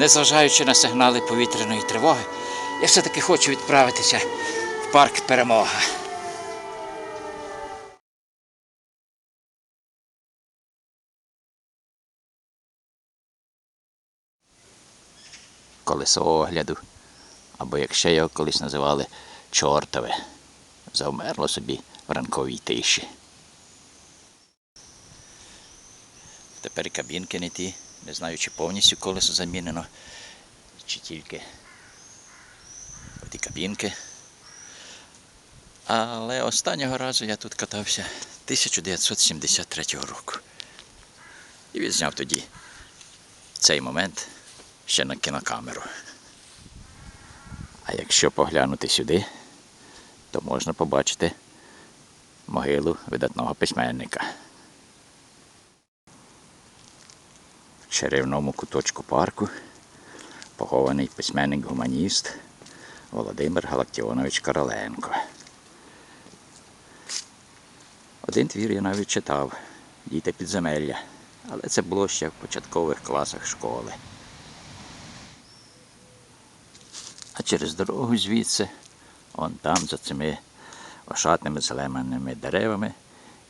незважаючи на сигнали повітряної тривоги, я все-таки хочу відправитися в парк Перемога. Колесо огляду, або як ще його колись називали чортове, завмерло собі в ранковій тиші. Тепер кабінки не ті. Не знаю, чи повністю колесо замінено, чи тільки ті кабінки. Але останнього разу я тут катався 1973 року. І відзняв тоді цей момент ще на кінокамеру. А якщо поглянути сюди, то можна побачити могилу видатного письменника. Чарівному куточку парку похований письменник-гуманіст Володимир Галактіонович Короленко. Один твір я навіть читав Діти підземелля, але це було ще в початкових класах школи. А через дорогу звідси, он там, за цими ошатними зеленими деревами,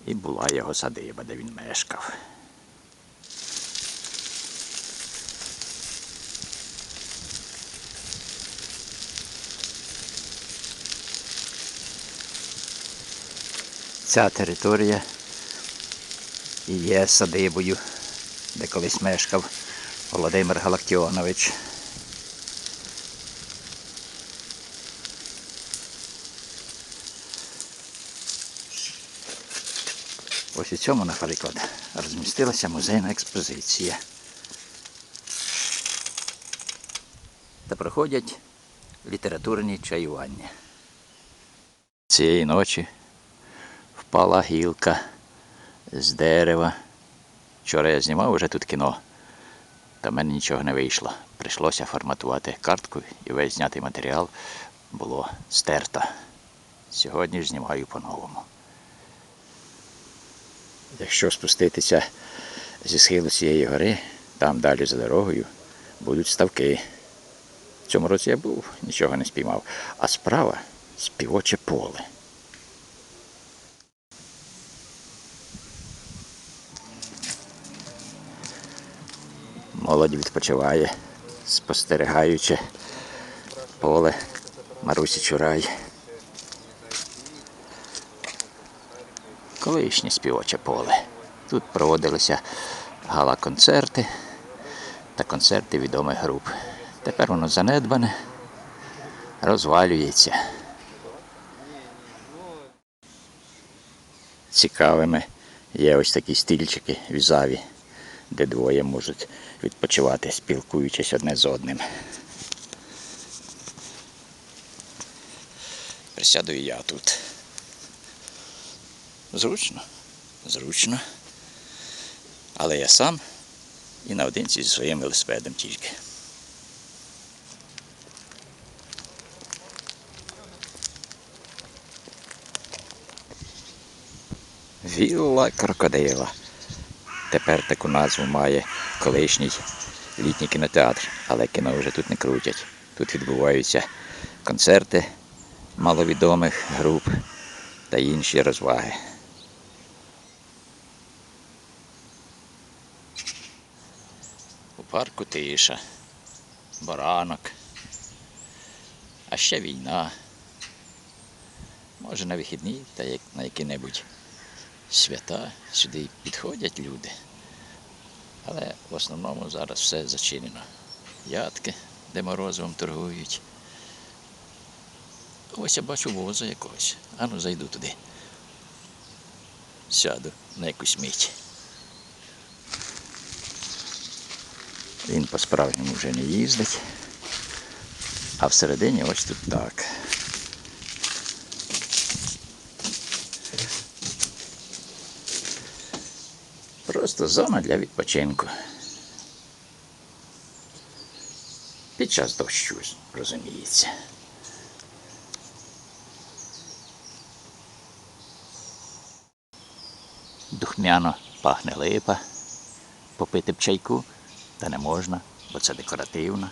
і була його садиба, де він мешкав. Ця територія і є садибою, де колись мешкав Володимир Галактіонович. Ось у цьому, наприклад, розмістилася музейна експозиція. Та проходять літературні чаювання. Цієї ночі впала гілка з дерева. Вчора я знімав уже тут кіно, та в мене нічого не вийшло. Прийшлося форматувати картку і весь знятий матеріал було стерто. Сьогодні ж знімаю по-новому. Якщо спуститися зі схилу цієї гори, там далі за дорогою будуть ставки. В цьому році я був, нічого не спіймав. А справа співоче поле. Молодь відпочиває, спостерігаючи поле Марусі Чурай. Колишнє співоче поле. Тут проводилися гала-концерти та концерти відомих груп. Тепер воно занедбане, розвалюється. Цікавими є ось такі стільчики візаві, де двоє можуть відпочивати, спілкуючись одне з одним. Присяду і я тут. Зручно, зручно. Але я сам і наодинці зі своїм велосипедом тільки. Вілла крокодила. Тепер таку назву має колишній літній кінотеатр, але кіно вже тут не крутять. Тут відбуваються концерти маловідомих груп та інші розваги. У парку тиша, баранок, а ще війна. Може на вихідні та на які-небудь свята сюди підходять люди. Але в основному зараз все зачинено. Ядки, де морозивом торгують. Ось я бачу воза якогось. Ану зайду туди. Сяду на якусь мить. Він по-справжньому вже не їздить. А всередині ось тут так. Просто зона для відпочинку. Під час дощу, розуміється. Духмяно пахне липа, попити б чайку, та не можна, бо це декоративна.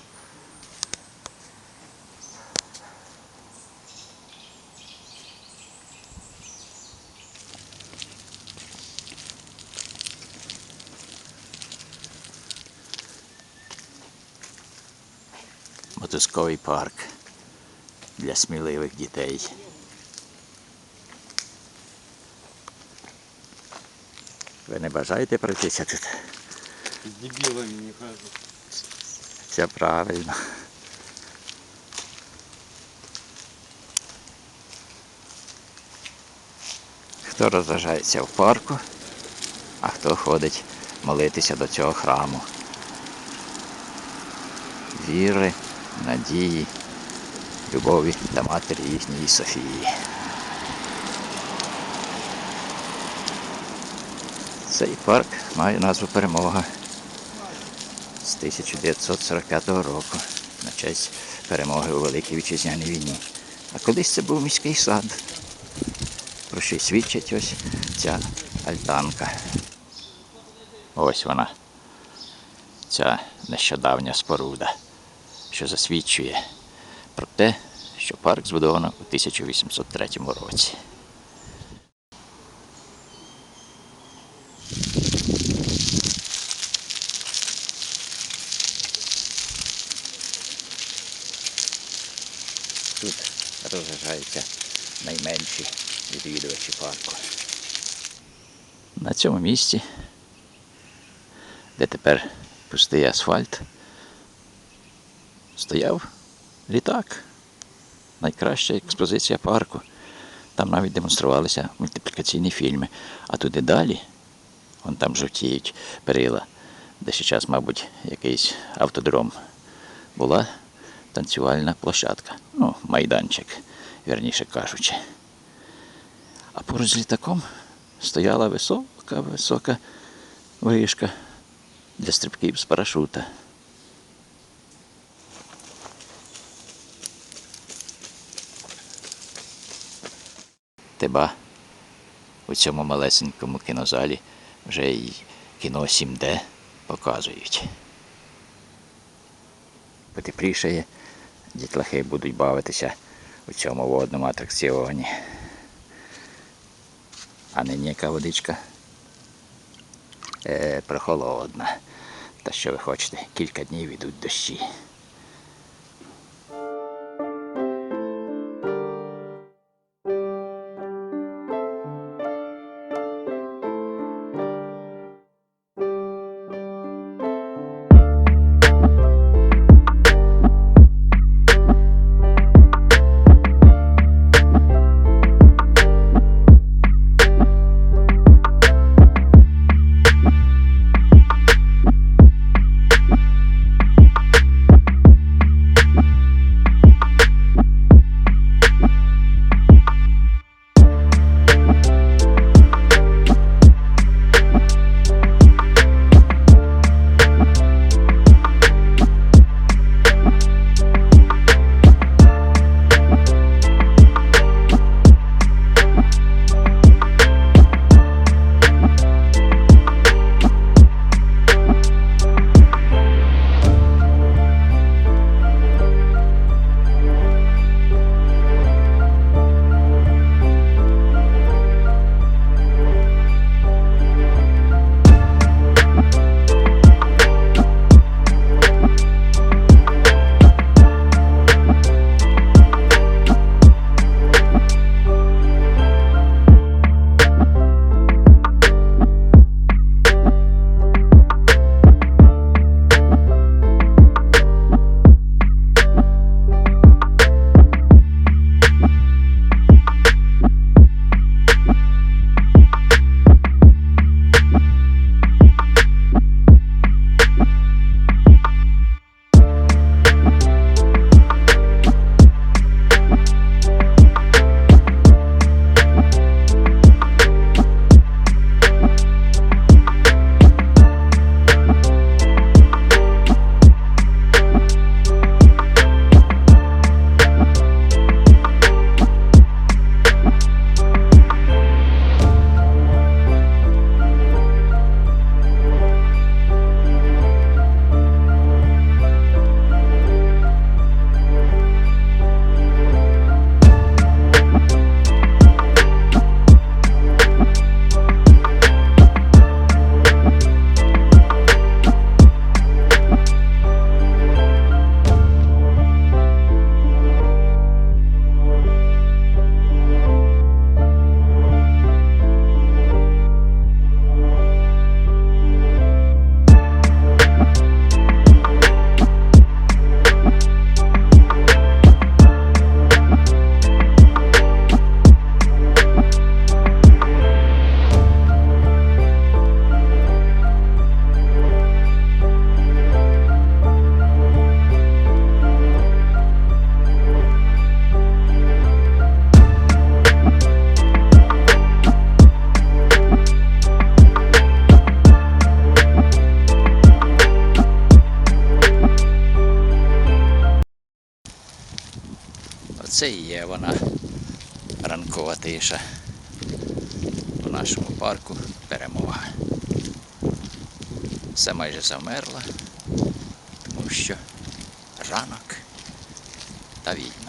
Мотузковий парк для сміливих дітей. Ви не бажаєте пройтися тут? С дебилами не хожу. Все правильно. Хто розважається в парку, а хто ходить молитися до цього храму. Віри, надії, любові та матері їхньої Софії. Цей парк має назву Перемога з 1945 року на честь перемоги у Великій Вітчизняній війні. А колись це був міський сад. Про що й свідчить ось ця альтанка. Ось вона, ця нещодавня споруда, що засвідчує про те, що парк збудовано у 1803 році. Тут розважаються найменші відвідувачі парку. На цьому місці, де тепер пустий асфальт, стояв літак. Найкраща експозиція парку. Там навіть демонструвалися мультиплікаційні фільми. А туди далі, вон там жовтіють перила, де час, мабуть, якийсь автодром, була танцювальна площадка. Ну, майданчик, вірніше кажучи. А поруч з літаком стояла висока, висока вишка для стрибків з парашута. Теба у цьому малесенькому кінозалі вже й кіно 7D показують. Потеплішає, дітлахи будуть бавитися у цьому водному атракціоні. А нині яка водичка е, прохолодна. Та що ви хочете, кілька днів йдуть дощі. Оце і є вона ранкова тиша у нашому парку перемога. Все майже замерло, тому що ранок та війна.